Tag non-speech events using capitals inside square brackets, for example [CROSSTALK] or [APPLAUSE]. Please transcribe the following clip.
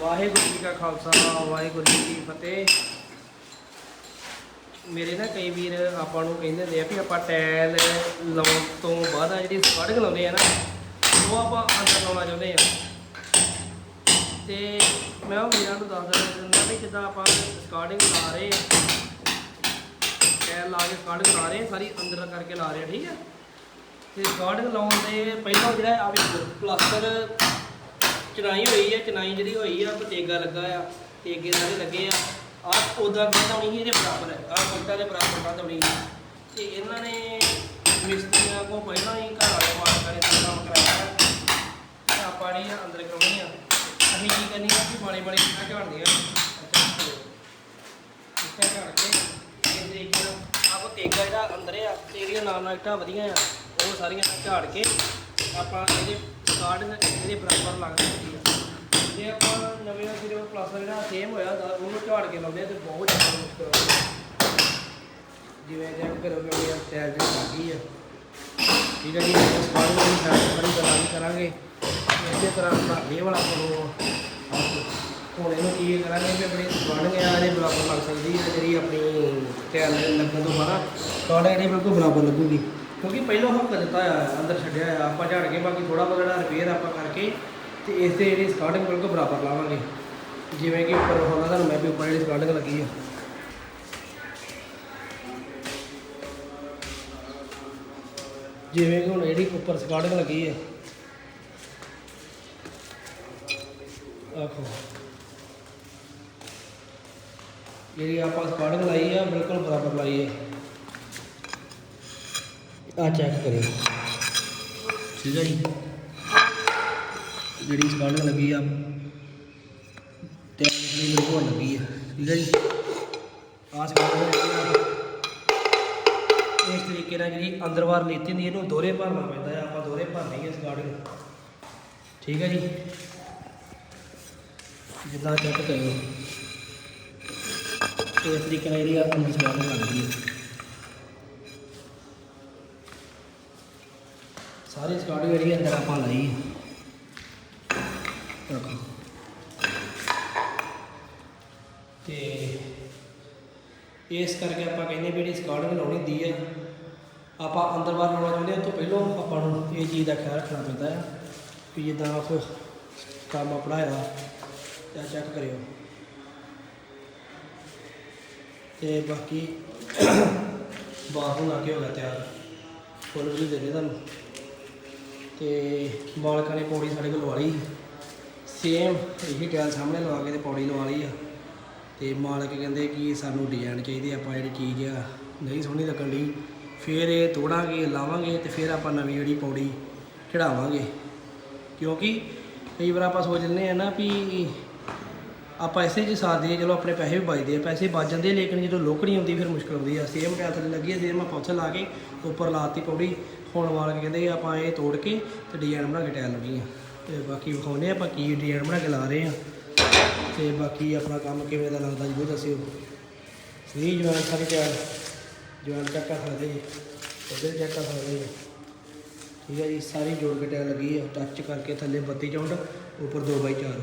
ਵਾਹਿਗੁਰੂ ਜੀ ਕਾ ਖਾਲਸਾ ਵਾਹਿਗੁਰੂ ਜੀ ਕੀ ਫਤਿਹ। ਮੇਰੇ ਨਾ ਕਈ ਵੀਰ ਆਪਾਂ ਨੂੰ ਕਹਿੰਦੇ ਹੁੰਦੇ ਆ ਵੀ ਆਪਾਂ ਟਾਇਲ ਲਾਉਣ ਤੋਂ ਬਾਅਦ ਆ ਜਿਹੜੀ ਸਕਾਟਿੰਗ ਲਾਉਂਦੇ ਆ ਨਾ ਉਹ ਆਪਾਂ ਅੰਦਰ ਲਾਉਣਾ ਚਾਹੁੰਦੇ ਆ। ਤੇ ਮੈਂ ਉਹ ਵੀਰਾਂ ਨੂੰ ਦੱਸ ਦਿੰਦਾ ਵੀ ਜਿੱਦਾਂ ਆਪਾਂ ਸਕਾਟਿੰਗ ਲਾ ਰਹੇ ਆ ਟਾਇਲ ਲਾ ਕੇ ਸਕਾਟਿੰਗ ਲਾ ਰਹੇ ਆ, ਸਾਰੀ ਅੰਦਰ ਕਰਕੇ ਲਾ ਰਹੇ ਆ ਠੀਕ ਆ? ਤੇ ਸਕਾਟਿੰਗ ਲਾਉਣ ਦੇ ਪਹਿਲਾਂ ਜਿਹੜਾ ਆ ਵੀ ਪਲਾਸਟਰ ਚਨਾਈ ਹੋਈ ਹੈ ਚਨਾਈ ਜਿਹੜੀ ਹੋਈ ਆ ਪਤੇਗਾ ਲੱਗਾ ਆ ਤੇਗੇ ਸਾਰੇ ਲੱਗੇ ਆ। ਆ ਉਹਦਾ ਕੰਧ ਹੋਣੀ ਇਹਦੇ ਬਰਾਬਰ ਹੈ ਆ ਕੰਧਾਂ ਦੇ ਬਰਾਬਰ ਕੰਧ ਹੋਣੀ ਤੇ ਇਹਨਾਂ ਨੇ ਮਿਸਤਰੀਆਂ ਕੋ ਪਹਿਲਾਂ ਹੀ ਘਰ ਵਾਲੇ ਮਾਲਕਾਂ ਨੇ ਕੰਮ ਕਰਾਇਆ। ਤੇ ਆਪਾਂ ਜਿਹੜੀ ਅੰਦਰ ਕਰਾਉਣੀ ਆ ਅਸੀਂ ਕੀ ਕਰਨੀ ਆ ਕਿ ਬਾਲੇ ਬਾਲੇ ਇੱਟਾਂ ਝਾੜਦੀਆਂ ਇੱਟਾਂ ਝਾੜ ਕੇ ਇਸ ਤਰੀਕੇ ਆਪ ਤੇਗਾ ਜਿਹੜਾ ਅੰਦਰ ਆ, ਤੇ ਇਹਦੀਆਂ ਨਾਲ ਨਾਲ ਇੱਟਾਂ ਵਧੀਆਂ ਆ। ਉਹ ਸਾਰੀਆਂ ਝਾੜ ਕੇ ਆਪਾਂ ਇਹਦੇ ਕਾਰਡ ਇਹਦੇ ਬਰਾਬਰ ਲੱਗ ਜਾਂਦੀ ਆ। ਜੇ ਆਪਾਂ ਨਵੇਂ ਸਿਰੇ ਪਲਾਸਟਰ ਜਿਹੜਾ ਸੇਮ ਹੋਇਆ ਦਾ ਉਹਨੂੰ ਝਾੜ ਕੇ ਲਾਉਂਦੇ ਆ ਤੇ ਬਹੁਤ ਜ਼ਿਆਦਾ ਮੁਸ਼ਕਲ ਆਉਂਦੀ ਜਿਵੇਂ ਚੈੱਕ ਕਰੋ ਕਿ ਉਹ ਟਾਇਰ ਜਿਹੜੀ ਲੱਗੀ ਆ। ਠੀਕ ਹੈ ਜੀ, ਇਸ ਬਾਰੇ ਵੀ ਸਾਡੀ ਬੜੀ ਗੱਲਾਂ ਕਰਾਂਗੇ। ਇਸੇ ਤਰ੍ਹਾਂ ਆਪਣਾ ਇਹ ਵਾਲਾ ਕੋਲੋਂ ਹੁਣ ਇਹਨੂੰ ਕੀ ਕਰਾਂਗੇ ਵੀ ਆਪਣੇ ਸਵਾੜਿੰਗ ਆ ਇਹਦੇ ਬਰਾਬਰ ਲੱਗ ਸਕਦੀ ਹੈ ਜਿਹੜੀ ਆਪਣੀ ਟਾਇਰ ਲੱਗਣ ਤੋਂ ਬਾਅਦ। ਕਾਰਡ ਜਿਹੜੀ ਬਿਲਕੁਲ ਬਰਾਬਰ ਲੱਗੂਗੀ। ਕਿਉਂਕਿ ਪਹਿਲਾਂ ਹੱਕ ਦਿੱਤਾ ਆ ਅੰਦਰ ਛੱਡਿਆ ਹੋਇਆ, ਆਪਾਂ ਝਾੜ ਕੇ ਬਾਕੀ ਥੋੜਾ ਬਹੁਤ ਜਿਹੜਾ ਰਿਪੇਅਰ ਆਪਾਂ ਕਰਕੇ ਤੇ ਇਸ ਤੇ ਜਿਹੜੀ ਸਕਾਟਿੰਗ ਬਿਲਕੁਲ ਬਰਾਬਰ ਲਾਵਾਂਗੇ। ਜਿਵੇਂ ਕਿ ਉੱਪਰ ਹੁੰਦਾ ਤੁਹਾਨੂੰ ਮੈਂ ਵੀ ਉੱਪਰ ਜਿਹੜੀ ਸਕਾਟਿੰਗ ਲੱਗੀ ਆ। ਜਿਵੇਂ ਕਿ ਹੁਣ ਜਿਹੜੀ ਉੱਪਰ ਸਕਾਟਿੰਗ ਲੱਗੀ ਆ। ਆਖੋ। ਜਿਹੜੀ ਆਪਾਂ ਸਕਾਟਿੰਗ ਲਾਈ ਆ, ਬਿਲਕੁਲ ਬਰਾਬਰ ਲਾਈ ਆ। ਆ ਚੈੱਕ ਕਰਿਓ। ਠੀਕ ਹੈ ਜੀ। ਜਿਹੜੀ ਸਕਾਟਿੰਗ ਲੱਗੀ ਆ ਤੇ ਜਿਹੜੀ ਬਿਲਕੁਲ ਲੱਗੀ ਆ। ਠੀਕ ਹੈ ਜੀ। ਆ। ਸਕਾਟਿੰਗ ਇਸ ਤਰੀਕੇ ਨਾਲ ਜਿਹੜੀ ਅੰਦਰ ਬਾਹਰ ਨੀਤੀ ਹੁੰਦੀ ਇਹਨੂੰ ਦੋਹਰੇ ਭਰਨਾ ਪੈਂਦਾ ਹੈ ਆਪਾਂ ਦੋਹਰੇ ਭਰਨੀ ਹੈ ਸਕਾਟਿੰਗ ਠੀਕ ਹੈ ਜੀ। ਜਿੱਦਾਂ ਚੈੱਕ ਕਰਿਓ। ਇਸ ਤਰੀਕੇ ਨਾਲ ਜਿਹੜੀ ਆ, ਅੰਦਰ ਸਕਾਟਿੰਗ ਲੱਗਦੀ ਹੈ ਸਾਰੀ ਸਕਾਟਿੰਗ ਜਿਹੜੀ ਅੰਦਰ ਆਪਾਂ ਲਾਈ ਹੈ ਰੱਖੋ। ਤੇ ਇਸ ਕਰਕੇ ਆਪਾਂ ਕਹਿੰਦੇ ਵੀ ਜਿਹੜੀ ਸਕਾਟਿੰਗ ਲਾਉਣੀ ਹੁੰਦੀ ਹੈ ਆਪਾਂ ਅੰਦਰ ਬਾਹਰ ਲਾਉਣਾ ਚਾਹੁੰਦੇ ਹਾਂ ਤੋਂ ਪਹਿਲਾਂ ਆਪਾਂ ਨੂੰ ਇਹ ਚੀਜ਼ ਦਾ ਖਿਆਲ ਰੱਖਣਾ ਪੈਂਦਾ ਹੈ ਕਿ ਜਿੱਦਾਂ ਆਪ ਕੰਮ ਆਪਣਾ ਆ ਤਾਂ ਚੈੱਕ ਕਰਿਓ। ਤੇ ਬਾਕੀ [COUGHS] ਬਾਥਰੂਮ ਲਾ ਕੇ ਹੋ ਗਿਆ ਤਿਆਰ। ਫੁੱਲ ਵੀ ਦੇ ਦੇ ਤੁਹਾਨੂੰ। ਤੇ ਮਾਲਕਾਂ ਨੇ ਪੌੜੀ ਸਾਡੇ ਕੋਲ ਲਵਾ ਲਈ ਸੇਮ ਇਹੀ ਟਾਇਲ ਸਾਹਮਣੇ ਲਵਾ ਕੇ ਤੇ ਪੌੜੀ ਲਵਾ ਲਈ ਆ। ਤੇ ਮਾਲਕ ਕਹਿੰਦੇ ਕਿ ਸਾਨੂੰ ਡਿਜ਼ਾਈਨ ਚਾਹੀਦੇ ਆਪਾਂ ਜਿਹੜੀ ਚੀਜ਼ ਆ ਨਹੀਂ ਸੋਹਣੀ ਲੱਗਣ ਲਈ ਫਿਰ ਇਹ ਤੋੜਾਂਗੇ ਲਾਵਾਂਗੇ ਤੇ ਫਿਰ ਆਪਾਂ ਨਵੀਂ ਜਿਹੜੀ ਪੌੜੀ ਚੜਾਵਾਂਗੇ। ਕਿਉਂਕਿ ਕਈ ਵਾਰ ਆਪਾਂ ਸੋਚ ਲੈਂਦੇ ਆ ਨਾ ਵੀ ਆਪਾਂ ਇਸੇ ਚ ਸਾਥ ਦਈਏ ਚਲੋ ਆਪਣੇ ਪੈਸੇ ਵੀ ਬਚਦੇ ਆ ਪੈਸੇ ਬਚ ਜਾਂਦੇ ਆ, ਲੇਕਿਨ ਜਦੋਂ ਲੋਕ ਨਹੀਂ ਆਉਂਦੀ ਫਿਰ ਮੁਸ਼ਕਲ ਆਉਂਦੀ ਆ। ਸੇਮ ਟਾਇਲ ਥੱਲੇ ਲੱਗੀ ਆ ਸੇਮ ਆਪਾਂ ਉੱਥੇ ਲਾ ਕੇ ਉੱਪਰ ਲਾਤੀ ਪੌੜੀ। ਹੁਣ ਮਾਲਕ ਕਹਿੰਦੇ ਆਪਾਂ ਇਹ ਤੋੜ ਕੇ ਤੇ ਡਿਜ਼ਾਈਨ ਬਣਾ ਕੇ ਟਾਇਲ ਲੱਗੀ ਆ। ਤੇ ਬਾਕੀ ਵਿਖਾਉਂਦੇ ਆ ਆਪਾਂ ਕੀ ਡਿਜ਼ਾਈਨ ਬਣਾ ਕੇ ਲਾ ਰਹੇ ਆ। ਤੇ ਬਾਕੀ ਆਪਣਾ ਕੰਮ ਕਿਵੇਂ ਦਾ ਲੱਗਦਾ ਜਰੂਰ ਦੱਸਿਓ। ਸਹੀ ਜਵਾਨ ਸਾਰੇ ਤਿਆਰ। ਜਵਾਨ ਚੈੱਕ ਕਰ ਸਕਦੇ ਜੀ ਉਹਦੇ ਚੈੱਕ ਕਰ ਸਕਦੇ ਜੀ ਠੀਕ ਹੈ ਜੀ, ਸਾਰੀ ਜੋੜ ਕੇ ਟਾਇਲ ਲੱਗੀ ਆ। ਟੱਚ ਕਰਕੇ ਥੱਲੇ 32 ਚੌਂਟ, ਉੱਪਰ 2 ਬਾਈ 4